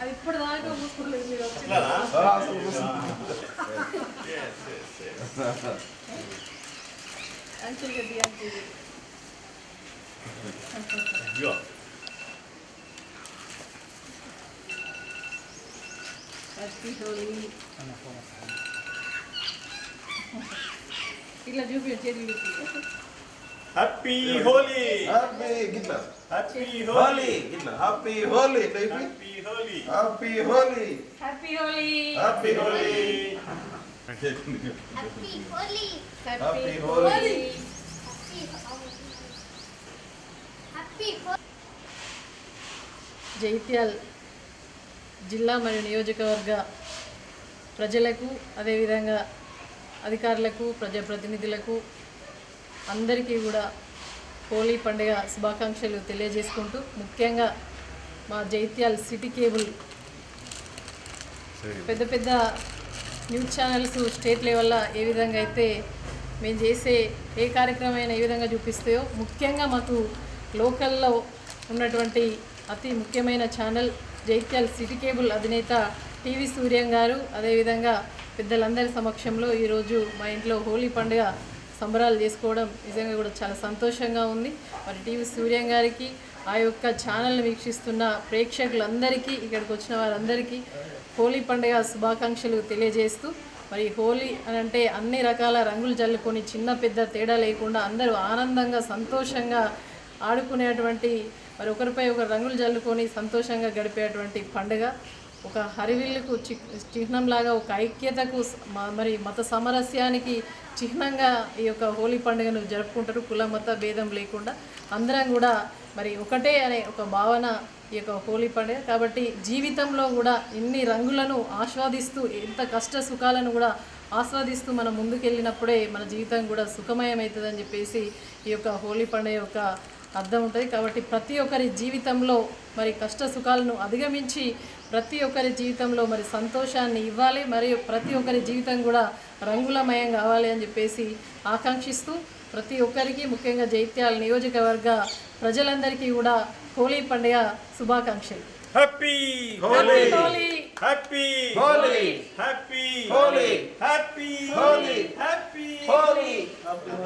అది ఇప్పుడు దాకా మూసుకులేదు మీరు వచ్చి అంచెలు గడ్డి అంచెలు అయ్యో హ్యాపీ ఇట్లా చూపి చేతులు చూపి హ్యాపీ హోలీ హ్యాపీ గిట్ల హ్యాపీ హోలీ హోలీ గిట్ల happy Holi happy Holi happy Holi happy Holi happy Holi. Happy Holi. Happy Holi. Jagtial జిల్లా మరియు నియోజకవర్గ ప్రజలకు అదేవిధంగా అధికారులకు ప్రజాప్రతినిధులకు అందరికీ కూడా హోలీ పండుగ శుభాకాంక్షలు తెలియజేసుకుంటూ ముఖ్యంగా మా జైత్యాల్ సిటీ కేబుల్ పెద్ద పెద్ద న్యూస్ ఛానల్స్ స్టేట్ లెవెల్లో ఏ విధంగా అయితే మేము చేసే ఏ కార్యక్రమం అయినా ఏ విధంగా చూపిస్తాయో ముఖ్యంగా మాకు లోకల్లో ఉన్నటువంటి అతి ముఖ్యమైన ఛానల్ జైత్యాల్ సిటీ కేబుల్ అధినేత టీవీ సూర్యం గారు అదేవిధంగా పెద్దలందరి సమక్షంలో ఈరోజు మా ఇంట్లో హోలీ పండుగ సంబరాలు చేసుకోవడం నిజంగా కూడా చాలా సంతోషంగా ఉంది. మరి టీవీ సూర్యం గారికి ఆ యొక్క ఛానల్ని వీక్షిస్తున్న ప్రేక్షకులందరికీ ఇక్కడికి వచ్చిన వారందరికీ హోలీ పండుగ శుభాకాంక్షలు తెలియజేస్తూ మరి హోలీ అని అంటే అన్ని రకాల రంగులు జల్లుకొని చిన్న పెద్ద తేడా లేకుండా అందరూ ఆనందంగా సంతోషంగా ఆడుకునేటువంటి మరి ఒకరిపై ఒకరు రంగులు జల్లుకొని సంతోషంగా గడిపేటువంటి పండుగ. ఒక హరివిల్లుకు చి చిహ్నంలాగా ఒక ఐక్యతకు మ- మరి మత సామరస్యానికి చిహ్నంగా ఈ యొక్క హోలీ పండుగను జరుపుకుంటారు. కుల మత భేదం లేకుండా అందరం కూడా మరి ఒకటే అనే ఒక భావన ఈ యొక్క హోలీ పండుగ. కాబట్టి జీవితంలో కూడా ఎన్ని రంగులను ఆస్వాదిస్తూ ఎంత కష్ట సుఖాలను కూడా ఆస్వాదిస్తూ మనం ముందుకెళ్ళినప్పుడే మన జీవితం కూడా సుఖమయం అవుతుందని చెప్పేసి ఈ యొక్క హోలీ పండుగ యొక్క అర్థం ఉంటుంది. కాబట్టి ప్రతి ఒక్కరి జీవితంలో మరి కష్ట సుఖాలను అధిగమించి ప్రతి ఒక్కరి జీవితంలో మరి సంతోషాన్ని ఇవ్వాలి. మరియు ప్రతి ఒక్కరి జీవితం కూడా రంగులమయం కావాలి అని చెప్పేసి ఆకాంక్షిస్తూ ప్రతి ఒక్కరికి ముఖ్యంగా జైత్యాల నియోజకవర్గ ప్రజలందరికీ కూడా హోలీ పండుగ శుభాకాంక్షలు. Happy Holi! Holi! Happy Holi! Happy Holi! Happy Holi! Happy Holi!